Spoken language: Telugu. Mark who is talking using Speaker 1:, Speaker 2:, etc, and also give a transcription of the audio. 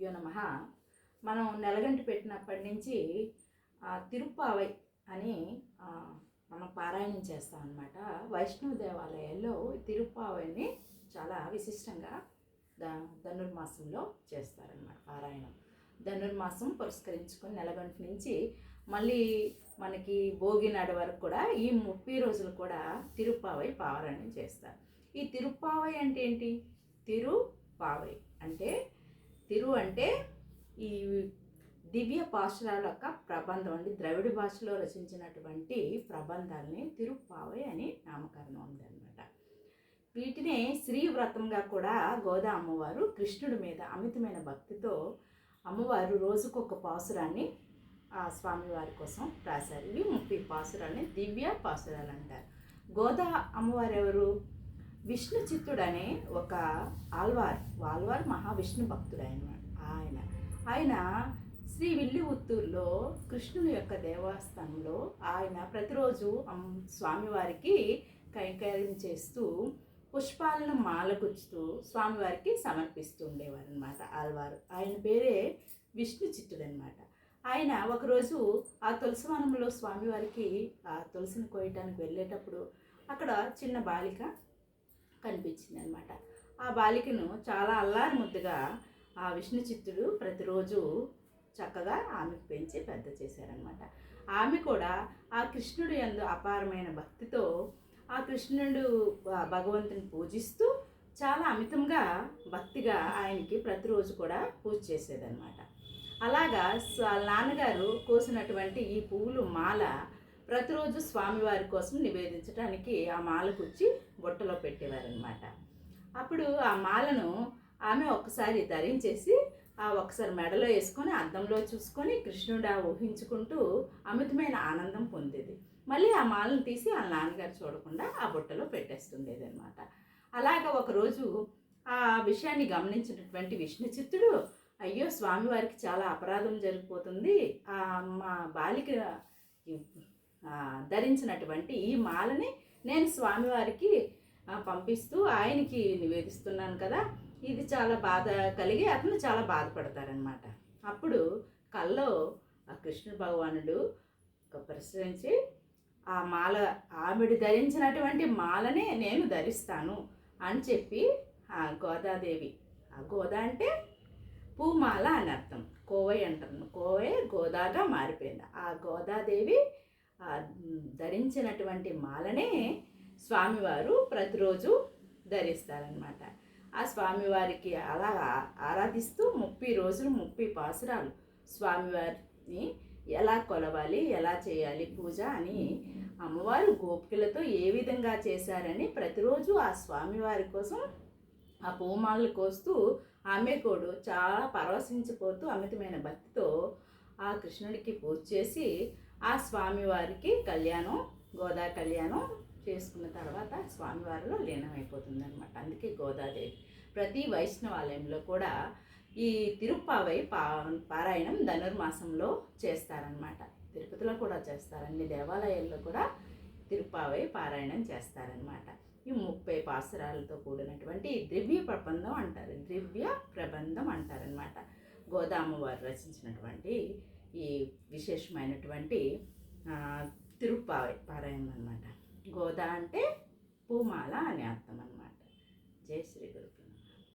Speaker 1: గురుభ్యో నమ. మనం నెలగంటి పెట్టినప్పటి నుంచి తిరుప్పావై అని మనం పారాయణం చేస్తాం అనమాట వైష్ణవ దేవాలయాల్లో తిరుప్పావైని చాలా విశిష్టంగా ద ధనుర్మాసంలో చేస్తారనమాట పారాయణం. ధనుర్మాసం పురస్కరించుకొని నెలగంట నుంచి మళ్ళీ మనకి భోగి నాడు వరకు కూడా ఈ ముప్పై రోజులు కూడా తిరుప్పావై పారాయణం చేస్తారు. ఈ తిరుప్పావై అంటే ఏంటి? తిరుపావై అంటే తిరు అంటే ఈ దివ్య పాశురాల యొక్క ప్రబంధం అండి. ద్రవిడ భాషలో రచించినటువంటి ప్రబంధాలని తిరుప్పావై అని నామకరణం ఉందన్నమాట. వీటినే శ్రీ వ్రతంగా కూడా గోదా అమ్మవారు కృష్ణుడి మీద అమితమైన భక్తితో అమ్మవారు రోజుకొక పాసురాన్ని ఆ స్వామివారి కోసం రాశారు. ఇవి ముప్పై పాసురాలని దివ్య పాసురాలు అంటారు. గోదా అమ్మవారు ఎవరు విష్ణు చిత్తుడు అనే ఒక ఆల్వార్ ఆల్వార్ మహావిష్ణు భక్తుడు ఆయన. ఆయన ఆయన శ్రీ విల్లిపుత్తూరులో కృష్ణుని యొక్క దేవస్థానంలో ఆయన ప్రతిరోజు స్వామివారికి కైంకర్యం చేస్తూ పుష్పాలను మాలగుచ్చుతూ స్వామివారికి సమర్పిస్తూ ఉండేవారు అనమాట ఆల్వారు ఆయన పేరే విష్ణు చిత్తుడు అనమాట ఆయన ఒకరోజు ఆ తులసి వనంలో స్వామివారికి ఆ తులసిని కోయటానికి వెళ్ళేటప్పుడు అక్కడ చిన్న బాలిక కనిపించింది అనమాట ఆ బాలికను చాలా అల్లారి ముద్దుగా ఆ విష్ణు చిత్తుడు ప్రతిరోజు చక్కగా ఆమెకు పెంచి పెద్ద చేశారనమాట. ఆమె కూడా ఆ కృష్ణుడు యందు అపారమైన భక్తితో ఆ కృష్ణుడు భగవంతుని పూజిస్తూ చాలా అమితంగా భక్తిగా ఆయనకి ప్రతిరోజు కూడా పూజ చేసేదనమాట. అలాగా నాన్నగారు కోసినటువంటి ఈ పువ్వులు మాల ప్రతిరోజు స్వామివారి కోసం నివేదించడానికి ఆ మాల వచ్చి బుట్టలో పెట్టేవారనమాట అప్పుడు ఆ మాలను ఆమె ఒక్కసారి ధరించేసి ఆ ఒకసారి మెడలో వేసుకొని అద్దంలో చూసుకొని కృష్ణుడా ఊహించుకుంటూ అమితమైన ఆనందం పొందేది. మళ్ళీ ఆ మాలను తీసి వాళ్ళ నాన్నగారు చూడకుండా ఆ బుట్టలో పెట్టేస్తుండేది అనమాట అలాగ ఒకరోజు ఆ విషయాన్ని గమనించినటువంటి విష్ణు చిత్తుడు అయ్యో స్వామివారికి చాలా అపరాధం జరిగిపోతుంది. ఆ మా బాలిక ధరించినటువంటి ఈ మాలని నేను స్వామివారికి పంపిస్తూ ఆయనకి నివేదిస్తున్నాను కదా. ఇది చాలా బాధ కలిగి అతను చాలా బాధపడతారనమాట అప్పుడు కల్లో ఆ కృష్ణ భగవానుడు ఒక ప్రశ్నించి ఆ మాల ఆవిడ ధరించినటువంటి మాలనే నేను ధరిస్తాను అని చెప్పి ఆ గోదాదేవి ఆ గోదా అంటే పూమాల అని అర్థం. కోవై అంటారు. కోవై గోదాగా మారిపోయింది. ఆ గోదాదేవి ధరించినటువంటి మాలనే స్వామివారు ప్రతిరోజు ధరిస్తారనమాట ఆ స్వామివారికి అలా ఆరాధిస్తూ ముప్పై రోజులు ముప్పై పాసురాలు స్వామివారిని ఎలా కొలవాలి ఎలా చేయాలి పూజ అని అమ్మవారు గోపికలతో ఏ విధంగా చేశారని ప్రతిరోజు ఆ స్వామివారి కోసం ఆ పూమాలను కోస్తూ ఆమె కోడు చాలా పరవశించిపోతూ అమితమైన భక్తితో ఆ కృష్ణుడికి పూజ చేసి ఆ స్వామివారికి కళ్యాణం గోదా కళ్యాణం చేసుకున్న తర్వాత స్వామివారిలో లీనమైపోతుంది అనమాట అందుకే గోదాదేవి. ప్రతి వైష్ణవాలయంలో కూడా ఈ తిరుప్పావై పా పారాయణం ధనుర్మాసంలో చేస్తారనమాట తిరుపతిలో కూడా చేస్తారు. అన్ని దేవాలయాల్లో కూడా తిరుప్పావై పారాయణం చేస్తారనమాట ఈ ముప్పై పాసురాలతో కూడినటువంటి ద్రివ్య దివ్య ప్రబంధం అంటారు. దివ్య ప్రబంధం అంటారనమాట గోదామవారు రచించినటువంటి ఈ విశేషమైనటువంటి ఆ, తిరుప్పావై పారాయణం అనమాట గోదా అంటే పూమాల అని అర్థం అనమాట జై శ్రీ గురు